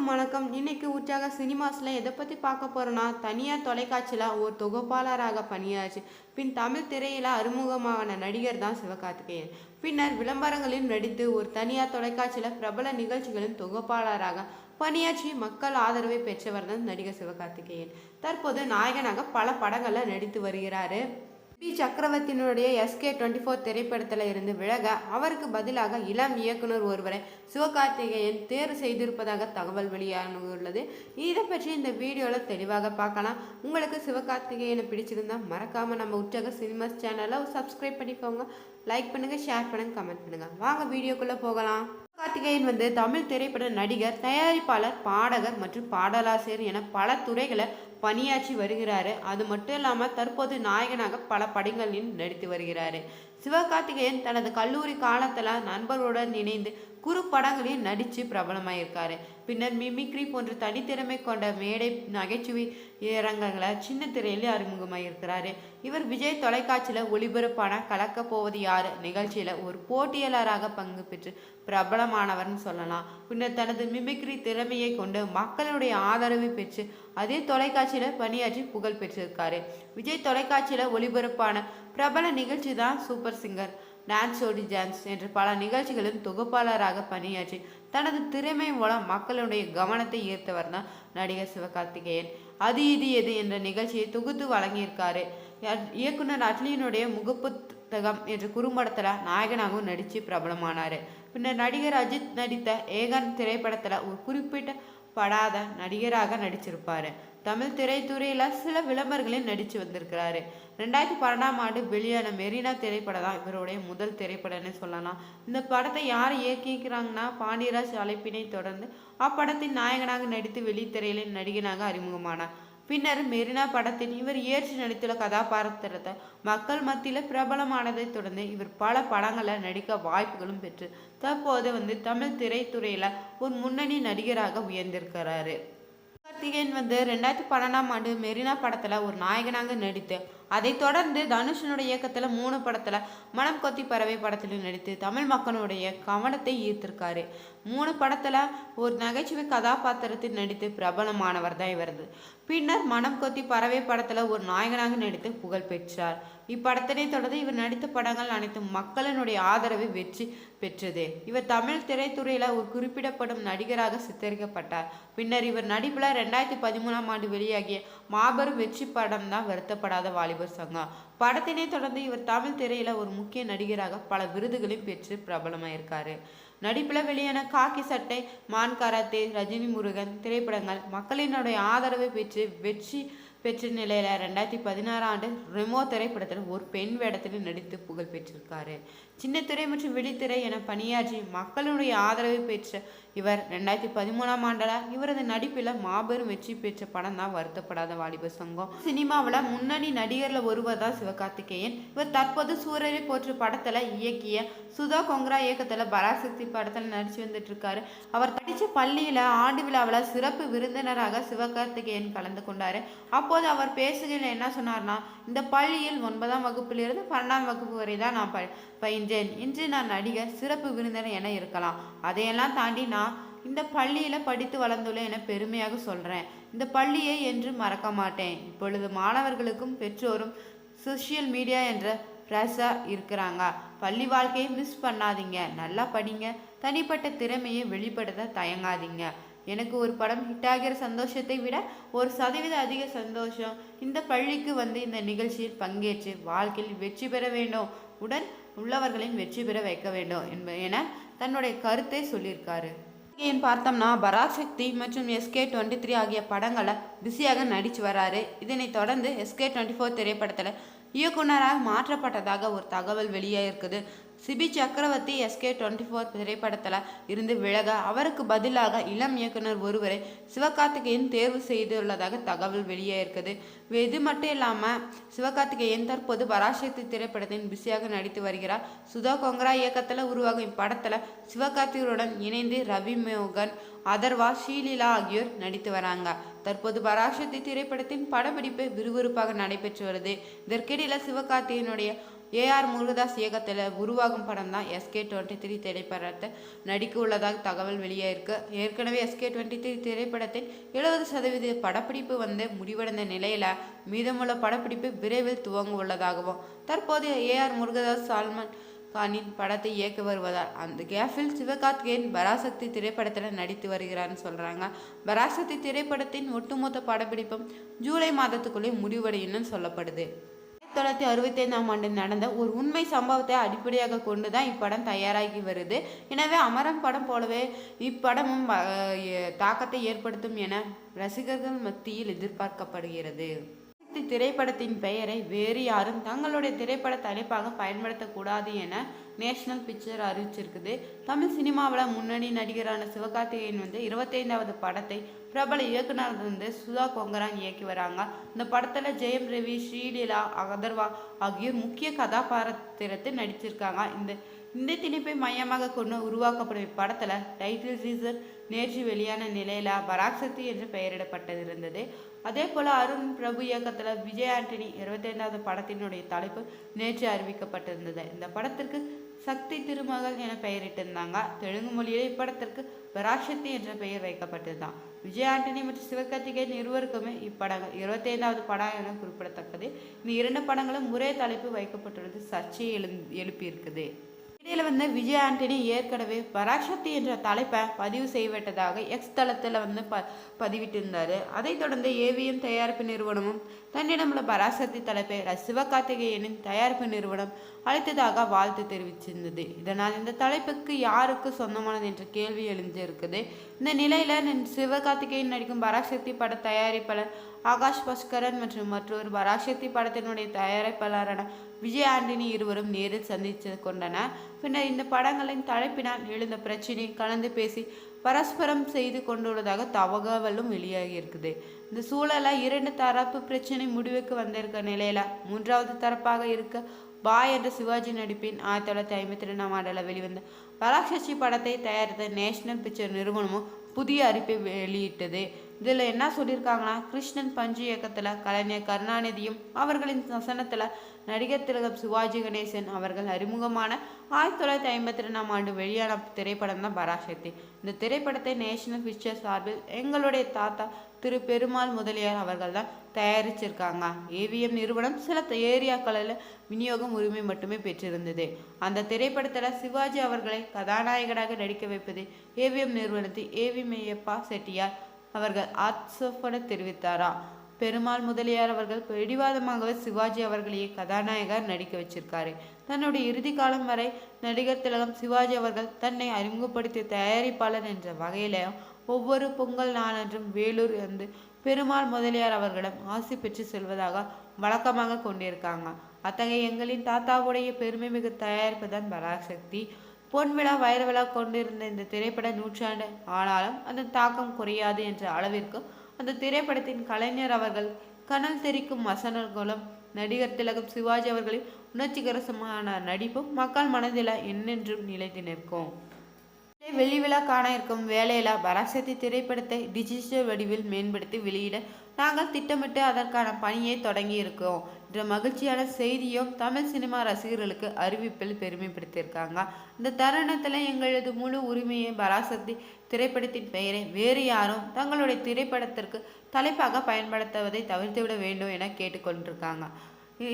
எல்லாருக்கும் வணக்கம். இன்னைக்கு உற்சாக சினிமாஸில் எதை பற்றி பார்க்க போகிறோன்னா தனியார் தொலைக்காட்சியில் ஒரு தொகுப்பாளராக பணியாச்சு பின் தமிழ் திரையில் அறிமுகமான நடிகர் தான் சிவகார்த்திகேயன். பின்னர் விளம்பரங்களில் நடித்து ஒரு தனியார் தொலைக்காட்சியில் பிரபல நிகழ்ச்சிகளின் தொகுப்பாளராக பணியாற்றி மக்கள் ஆதரவை பெற்றவர் தான் நடிகர் சிவகார்த்திகேயன். தற்போது நாயகனாக பல படங்களில் நடித்து வருகிறாரு. பி சக்கரவர்த்தியினுடைய எஸ்கே டுவெண்ட்டி ஃபோர் திரைப்படத்தில் இருந்து விலக அவருக்கு பதிலாக இளம் இயக்குனர் ஒருவரை சிவகார்த்திகேயன் தேர்வு செய்திருப்பதாக தகவல் வெளியாகியுள்ளது. இதை பற்றி இந்த வீடியோவில் தெளிவாக பார்க்கலாம். உங்களுக்கு சிவகார்த்திகேயனை பிடிச்சிருந்தா மறக்காமல் நம்ம உற்சாக சினிமாஸ் சேனலை சப்ஸ்கிரைப் பண்ணிக்கோங்க. லைக் பண்ணுங்கள் ஷேர் பண்ணுங்கள் கமெண்ட் பண்ணுங்கள் வாங்க வீடியோக்குள்ளே போகலாம். கார்த்திகேயன் வந்து தமிழ் திரைப்பட நடிகர் தயாரிப்பாளர் பாடகர் மற்றும் பாடலாசிரியர் என பல துறைகளை பணியாற்றி வருகிறாரு. அது மட்டும் இல்லாமல் தற்போது நாயகனாக பல படங்களில் நடித்து வருகிறாரு. சிவகார்த்திகேயன் தனது கல்லூரி காலத்தில் நண்பர்களுடன் இணைந்து குறு படங்களில் நடித்து பிரபலமாயிருக்காரு. பின்னர் மிமிக்ரி போன்ற தனித்திறமை கொண்ட மேடை நகைச்சுவை அரங்கங்களை சின்ன திரையில் அறிமுகமாயிருக்கிறாரு. இவர் விஜய் தொலைக்காட்சியில் ஒளிபரப்பான கலக்க போவது யார்? நிகழ்ச்சியில் ஒரு போட்டியாளராக பங்கு பெற்று பிரபலமானவர்னு சொல்லலாம். பின்னர் தனது மிமிக்ரி திறமையை கொண்டு மக்களுடைய ஆதரவை பெற்று அதே தொலைக்காட்சியில் பணியாற்றி புகழ் பெற்றிருக்காரு. விஜய் தொலைக்காட்சியில் ஒளிபரப்பான பிரபல நிகழ்ச்சி தான் super singer dance Jodi dance என்று பல நிகழ்ச்சிகளின் தொகுப்பாளராக பணியாற்றி தனது திறமை மூலம் மக்களுடைய கவனத்தை ஈர்த்தவர் தான் நடிகர் சிவகார்த்திகேயன். அது இது எது என்ற நிகழ்ச்சியை தொகுத்து வழங்கியிருக்காரு. இயக்குனர் அட்லியினுடைய முகப்புத்தகம் என்ற குறும்படத்தில் நாயகனாகவும் நடித்து பிரபலமானார். பின்னர் நடிகர் அஜித் நடித்த ஏகன் திரைப்படத்தில் ஒரு குறிப்பிட்ட படாத நடிகராக நடிச்சிருப்பார். தமிழ் திரைத்துறையில் சில விளம்பரங்களில் நடித்து வந்திருக்கிறாரு. ரெண்டாயிரத்தி பன்னெண்டாம் ஆண்டு வெளியான மெரினா திரைப்படம் தான் இவருடைய முதல் திரைப்படம்னு சொல்லலாம். இந்த படத்தை யார் இயக்கிக்கிறாங்கன்னா பாண்டியராஜ் அழைப்பினை தொடர்ந்து அப்படத்தின் நாயகனாக நடித்து வெளித்திரையில நடிகனாக அறிமுகமானார். பின்னர் மெரினா படத்தில் இவர் ஏற்று நடித்துள்ள கதாபாத்திரத்தை மக்கள் மத்தியில் பிரபலமானதை தொடர்ந்து இவர் பல படங்களில் நடிக்க வாய்ப்புகளும் பெற்று தற்போது வந்து தமிழ் திரைத்துறையில் ஒரு முன்னணி நடிகராக உயர்ந்திருக்கிறாரு. கார்த்திகேயன் வந்து ரெண்டாயிரத்தி பன்னெண்டாம் ஆண்டு மெரினா படத்தில் ஒரு நாயகனாக நடித்து அதைத் தொடர்ந்து தனுஷனுடைய இயக்கத்தில் மூணு படத்தில் மனம் கொத்தி பறவை படத்திலும் நடித்து தமிழ் மக்களுடைய கவனத்தை ஈர்த்திருக்காரு. மூணு படத்தில் ஒரு நகைச்சுவை கதாபாத்திரத்தில் நடித்து பிரபலமானவர் தான் இவரது. பின்னர் மனம் கொத்தி பறவை படத்தில் ஒரு நாயகனாக நடித்து புகழ் பெற்றார். இப்படத்தினை தொடர்ந்து இவர் நடித்த படங்கள் அனைத்தும் மக்களினுடைய ஆதரவை வெற்றி பெற்றது. இவர் தமிழ் திரைத்துறையில் ஒரு குறிப்பிடப்படும் நடிகராக சித்தரிக்கப்பட்டார். பின்னர் இவர் நடிப்பில் ரெண்டாயிரத்தி பதிமூணாம் ஆண்டு வெளியாகிய மாபெரும் வெற்றி படம் தான் வருத்தப்படாத வாலிபர் சங்கம் படத்தினை தொடர்ந்து இவர் தமிழ் திரையில் ஒரு முக்கிய நடிகராக பல விருதுகளையும் பெற்று பிரபலமாயிருக்காரு. நடிப்பில் வெளியான காக்கி சட்டை மான் கராத்தே ரஜினி முருகன் திரைப்படங்கள் மக்களினுடைய ஆதரவை பெற்று வெற்றி பெற்ற நிலையில் ரெண்டாயிரத்தி பதினாறாம் ஆண்டு ரெமோ திரைப்படத்தில் ஒரு பெண் வேடத்தில் நடித்து புகழ் பெற்றிருக்காரு. சின்னத்திரை மற்றும் வெளித்திரை என பணியாற்றி மக்களுடைய ஆதரவை பெற்ற இவர் ரெண்டாயிரத்தி பதிமூணாம் ஆண்டில் இவரது நடிப்பில் மாபெரும் வெற்றி பெற்ற படம் தான் வருத்தப்படாத வாலிப சங்கம். சினிமாவில் முன்னணி நடிகரில் ஒருவர் தான் சிவகார்த்திகேயன். இவர் தற்போது சூரரை போற்று படத்தில் இயக்கிய சுதா கொங்கரா இயக்கத்தில் பராசக்தி படத்தில் நடித்து வந்துட்டு இருக்காரு அவர் நடித்த பள்ளியில் ஆண்டு விழாவில் சிறப்பு விருந்தினராக சிவகார்த்திகேயன் கலந்து கொண்டார். அப்போது அவர் பேசுகையில் என்ன சொன்னார்னா இந்த பள்ளியில் ஒன்பதாம் வகுப்பிலிருந்து பன்னெண்டாம் வகுப்பு வரை தான் நான் ப பயின்றேன். இன்று நான் நடிகர் சிறப்பு விருந்தினர் என இருக்கலாம். அதையெல்லாம் தாண்டி நான் இந்த பள்ளியில் படித்து வளர்ந்துள்ளேன் என பெருமையாக சொல்கிறேன் இந்த பள்ளியை என்று மறக்க மாட்டேன். இப்பொழுது மாணவர்களுக்கும் பெற்றோரும் சோஷியல் மீடியா என்ற ஃப்ரெஷ்ஷாக இருக்கிறாங்க. பள்ளி வாழ்க்கையை மிஸ் பண்ணாதீங்க. நல்லா படிங்க. தனிப்பட்ட திறமையை வெளிப்படுத்த தயங்காதீங்க. எனக்கு ஒரு படம் ஹிட் ஆகிற சந்தோஷத்தை விட ஒரு சதவீத அதிக சந்தோஷம் இந்த பள்ளிக்கு வந்து இந்த நிகழ்ச்சியில் பங்கேற்று வாழ்க்கையில் வெற்றி பெற வேண்டும். உடன் உள்ளவர்களின் வெற்றி பெற வைக்க வேண்டும் என்ப என தன்னுடைய கருத்தை சொல்லியிருக்காரு. ஏன் பார்த்தோம்னா பராசக்தி மற்றும் எஸ்கே டுவெண்ட்டி த்ரீ ஆகிய படங்களை பிஸியாக நடித்து வராரு. இதனைத் தொடர்ந்து எஸ்கே டுவெண்ட்டி ஃபோர் திரைப்படத்தில் இயக்குனராக மாற்றப்பட்டதாக ஒரு தகவல் வெளியாகிருக்குது Cibi Chakravarthy SK twenty four திரைப்படத்தில் இருந்து விலக அவருக்கு பதிலாக இளம் இயக்குனர் ஒருவரை சிவகார்த்திகேயன் தேர்வு செய்துள்ளதாக தகவல் வெளியாகிருக்குது இது மட்டும் இல்லாமல் சிவகார்த்திகேயன் தற்போது பராசக்தி திரைப்படத்தின் பிஸியாக நடித்து வருகிறார். சுதா கொங்கரா இயக்கத்தில் உருவாகும் இப்படத்தில் சிவகார்த்திகருடன் இணைந்து ரவி மோகன் அதர்வா ஸ்ரீலீலா ஆகியோர் நடித்து வராங்க. தற்போது பராசக்தி திரைப்படத்தின் படப்பிடிப்பு விறுவிறுப்பாக நடைபெற்று வருது. இதற்கிடையில் சிவகார்த்திகேயனுடைய ஏஆர் முருகதாஸ் இயக்கத்தில் உருவாகும் படம் தான் எஸ்கே டுவெண்ட்டி த்ரீ திரைப்படத்தை நடிக்க உள்ளதாக தகவல் வெளியாயிருக்கு. ஏற்கனவே எஸ்கே டுவெண்ட்டி த்ரீ திரைப்படத்தின் எழுபது சதவீத படப்பிடிப்பு வந்து முடிவடைந்த நிலையில் மீதமுள்ள படப்பிடிப்பு விரைவில் துவங்க உள்ளதாகவும் தற்போது ஏஆர் முருகதாஸ் சால்மன் கானின் படத்தை இயக்க வருவதால் அந்த கேஃபில் சிவகார்த்திகேயன் பராசக்தி திரைப்படத்தில் நடித்து வருகிறார்னு சொல்கிறாங்க பராசக்தி திரைப்படத்தின் ஒட்டுமொத்த படப்பிடிப்பும் ஜூலை மாதத்துக்குள்ளே முடிவடையும்னு சொல்லப்படுது. தொள்ளாயிரத்தி அறுபத்தைந்தாம் ஆண்டு நடந்த ஒரு உண்மை சம்பவத்தை அடிப்படையாக கொண்டு தான் இப்படம் தயாராகி வருது. எனவே அமரம் படம் போலவே இப்படமும் தாக்கத்தை ஏற்படுத்தும் என ரசிகர்கள் மத்தியில் எதிர்பார்க்கப்படுகிறது. திரைப்படத்தின் பெயரை வேறு யாரும் தங்களுடைய திரைப்பட தலைப்பாக பயன்படுத்தக்கூடாது என நேஷனல் பிக்சர் அறிவிச்சிருக்குது. தமிழ் சினிமாவில் முன்னணி நடிகரான சிவகார்த்திகேயன் வந்து இருபத்தைந்தாவது படத்தை பிரபல இயக்குனர் வந்து சுதா கொங்கரான் இயக்கி வராங்க. இந்த படத்தில் ஜெயம் ரவி ஸ்ரீலீலா அகர்வா ஆகியோர் முக்கிய கதாபாத்திரத்தில் நடிச்சிருக்காங்க. இந்த இந்த திணிப்பை மையமாக கொண்டு உருவாக்கப்படும் இப்படத்தில் டைட்டில் சீசர் நேற்று வெளியான நிலையில பராக்சக்தி என்று பெயரிடப்பட்டது இருந்தது. அதே போல அருண் பிரபு இயக்கத்தில் விஜய் ஆண்டனி இருபத்தைந்தாவது படத்தினுடைய தலைப்பு நேற்று அறிவிக்கப்பட்டிருந்தது. இந்த படத்திற்கு சக்தி திருமகள் என பெயரிட்டிருந்தாங்க. தெலுங்கு மொழியிலே இப்படத்திற்கு பராசக்தி என்ற பெயர் வைக்கப்பட்டிருந்தான். விஜய் ஆண்டனி மற்றும் சிவகார்த்திகேயன் இருவருக்குமே இப்படங்கள் இருபத்தைந்தாவது படம் என குறிப்பிடத்தக்கது. இந்த இரண்டு படங்களும் ஒரே தலைப்பு வைக்கப்பட்டுள்ளது. சர்ச்சையை எழு எழுப்பியிருக்குது. இடையில வந்து விஜய் ஆண்டனி ஏற்கனவே பராசக்தி என்ற தலைப்பை பதிவு செய்யப்பட்டதாக எக்ஸ் தளத்தில் வந்து ப பதிவிட்டிருந்தாரு. அதைத் தொடர்ந்து ஏவிஎம் தயாரிப்பு நிறுவனமும் தன்னிடமுள்ள பராசக்தி தலைப்பை சிவகார்த்திகேயனின் தயாரிப்பு நிறுவனம் அளித்ததாக வாழ்த்து தெரிவிச்சிருந்தது. இதனால் இந்த தலைப்புக்கு யாருக்கு சொந்தமானது என்ற கேள்வி எழுந்திருக்குது. இந்த நிலையில சிவகார்த்திகேயன் நடிக்கும் பராசக்தி பட தயாரிப்பாளர் ஆகாஷ் பாஸ்கரன் மற்றும் மற்றொரு பராசக்தி படத்தினுடைய தயாரிப்பாளரான விஜய் ஆண்டனி இருவரும் நேரில் சந்தித்து கொண்டனர். பின்னர் இந்த படங்களின் தலைப்பினால் எழுந்த பிரச்சினை கலந்து பேசி பரஸ்பரம் செய்து கொண்டுள்ளதாக தகவலும் வெளியாகி இருக்குது. இந்த சூழலை இரண்டு தரப்பு பிரச்சனை முடிவுக்கு வந்திருக்க நிலையில மூன்றாவது தரப்பாக இருக்க பாய் என்ற சிவாஜி நடிப்பின் ஆயிரத்தி தொள்ளாயிரத்தி ஐம்பத்தி ரெண்டாம் ஆண்டில் வெளிவந்த பராசக்தி படத்தை தயாரித்த நேஷனல் பிக்சர் நிறுவனமும் புதிய அறிப்பை வெளியிட்டது. இதில் என்ன சொல்லியிருக்காங்கன்னா கிருஷ்ணன் பஞ்சு இயக்கத்தில் கலைஞர் கருணாநிதியும் அவர்களின் வசனத்தில் நடிகர் திலகம் சிவாஜி கணேசன் அவர்கள் அறிமுகமான ஆயிரத்தி தொள்ளாயிரத்தி ஐம்பத்தி ரெண்டாம் ஆண்டு வெளியான திரைப்படம் தான் பராசக்தி. இந்த திரைப்படத்தை நேஷனல் பிக்சர் சார்பில் எங்களுடைய தாத்தா திரு பெருமாள் முதலியார் அவர்கள் தான் தயாரிச்சிருக்காங்க. ஏவிஎம் நிறுவனம் சில ஏரியாக்களில் விநியோகம் உரிமை மட்டுமே பெற்றிருந்தது. அந்த திரைப்படத்தில் சிவாஜி அவர்களை கதாநாயகனாக நடிக்க வைப்பது ஏவிஎம் நிறுவனத்தின் ஏவி மெய்யப்பா செட்டியார் அவர்கள் ஆட்சேபனை தெரிவித்தாரா? பெருமாள் முதலியார் அவர்கள் பிடிவாதமாகவே சிவாஜி அவர்களையே கதாநாயகர் நடிக்க வச்சிருக்காரு. தன்னுடைய இறுதி காலம் வரை நடிகர் திலகம் சிவாஜி அவர்கள் தன்னை அறிமுகப்படுத்திய தயாரிப்பாளர் என்ற வகையில ஒவ்வொரு பொங்கல் நாளன்றும் வேலூர் வந்து பெருமாள் முதலியார் அவர்களிடம் ஆசி பெற்று செல்வதாக வழக்கமாக கொண்டிருக்காங்க. அத்தகைய எங்களின் தாத்தாவுடைய பெருமை மிகு தயாரிப்பு தான் பராசக்தி. பொன் விழா வைர விழா கொண்டிருந்த இந்த திரைப்பட நூற்றாண்டு ஆனாலும் அதன் தாக்கம் குறையாது என்ற அளவிற்கு அந்த திரைப்படத்தின் கலைஞர் அவர்கள் கனல் தெரிக்கும் வசனங்களும் நடிகர் திலகம் சிவாஜி அவர்களின் உணர்ச்சிகரசமான நடிப்பும் மக்கள் மனதில் என்னென்றும் நிலைத்து நிற்கும். வெள்ளி விழா காண இருக்கும் வேலையில பராசக்தி திரைப்படத்தை டிஜிட்டல் வடிவில் மேம்படுத்தி வெளியிட நாங்கள் திட்டமிட்டு அதற்கான பணியை தொடங்கியிருக்கோம் என்ற மகிழ்ச்சியான செய்தியும் தமிழ் சினிமா ரசிகர்களுக்கு அறிவிப்பில் பெருமைப்படுத்தியிருக்காங்க. இந்த தருணத்தில் எங்களது முழு உரிமையை பராசக்தி திரைப்படத்தின் பெயரை வேறு யாரும் தங்களுடைய திரைப்படத்திற்கு தலைப்பாக பயன்படுத்துவதை தவிர்த்துவிட வேண்டும் என கேட்டுக்கொண்டிருக்காங்க.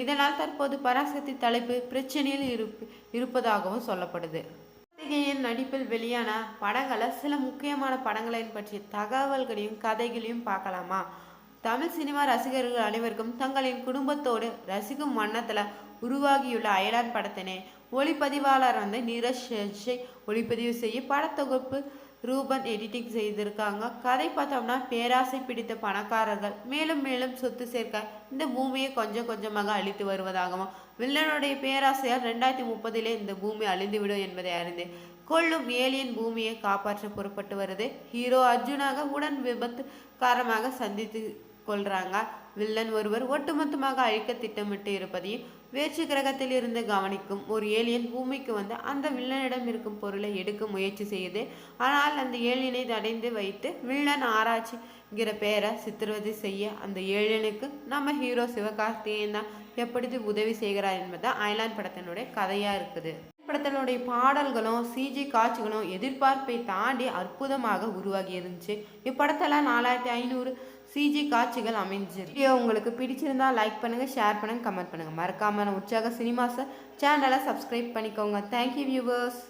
இதனால் தற்போது பராசக்தி தலைப்பு பிரச்சனையில் இருப்பு இருப்பதாகவும் சொல்லப்படுது. கார்த்திகேயன் நடிப்பில் வெளியான படங்களை சில முக்கியமான படங்களின் பற்றிய தகவல்களையும் கதைகளையும் பார்க்கலாமா? தமிழ் சினிமா ரசிகர்கள் அனைவருக்கும் தங்களின் குடும்பத்தோடு ரசிக்கும் வண்ணத்தில் உருவாகியுள்ள அயலான் படத்தினை ஒளிப்பதிவாளர் வந்து நீரஜ் ஷெஷை ஒளிப்பதிவு செய்ய படத்தொகுப்பு ரூபன் எடிட்டிங் செய்திருக்காங்க. கதை பார்த்தோம்னா பேராசை பிடித்த பணக்காரர்கள் மேலும் மேலும் சொத்து சேர்க்க இந்த பூமியை கொஞ்சம் கொஞ்சமாக அழித்து வருவதாகவும் வில்லனுடைய பேராசையால் ரெண்டாயிரத்தி முப்பதிலே இந்த பூமி அழிந்துவிடும் என்பதை அறிந்து கொள்ளும் ஏலியன் பூமியை காப்பாற்ற புறப்பட்டு வருது. ஹீரோ அர்ஜுனாக உடன் விபத்து காரணமாக சந்தித்து கொள்றாங்க வில்லன் ஒருவர் ஒட்டுமொத்தமாக அழிக்க திட்டமிட்டு இருப்பதையும் வேற்று கிரகத்தில் இருந்து கவனிக்கும் ஒரு ஏலியன் பூமிக்கு வந்து அந்த வில்லனிடம் இருக்கும் பொருளை எடுக்க முயற்சி செய்யுது. ஆனால் அந்த ஏலியனை தடைந்து வைத்து வில்லன் ஆராய்ச்சிங்கிற பெயரை சித்திரவதை செய்ய அந்த ஏழியனுக்கு நம்ம ஹீரோ சிவகார்த்திகேயன் தான் எப்படி உதவி செய்கிறார் என்பது ஐலாண்ட் படத்தினுடைய கதையாக இருக்குது. படத்தினுடைய பாடல்களும் சிஜி காட்சிகளும் எதிர்பார்ப்பை தாண்டி அற்புதமாக உருவாகி இருந்துச்சு இப்படத்தில் நாலாயிரத்தி ஐநூறு சிஜி காட்சிகள் அமைஞ்சிருக்கு. வீடியோ உங்களுக்கு பிடிச்சிருந்தா லைக் பண்ணுங்க ஷேர் பண்ணுங்க கமெண்ட் பண்ணுங்கள் மறக்காமல் உற்சாக சினிமாஸை சேனலை சப்ஸ்கிரைப் பண்ணிக்கோங்க. Thank you viewers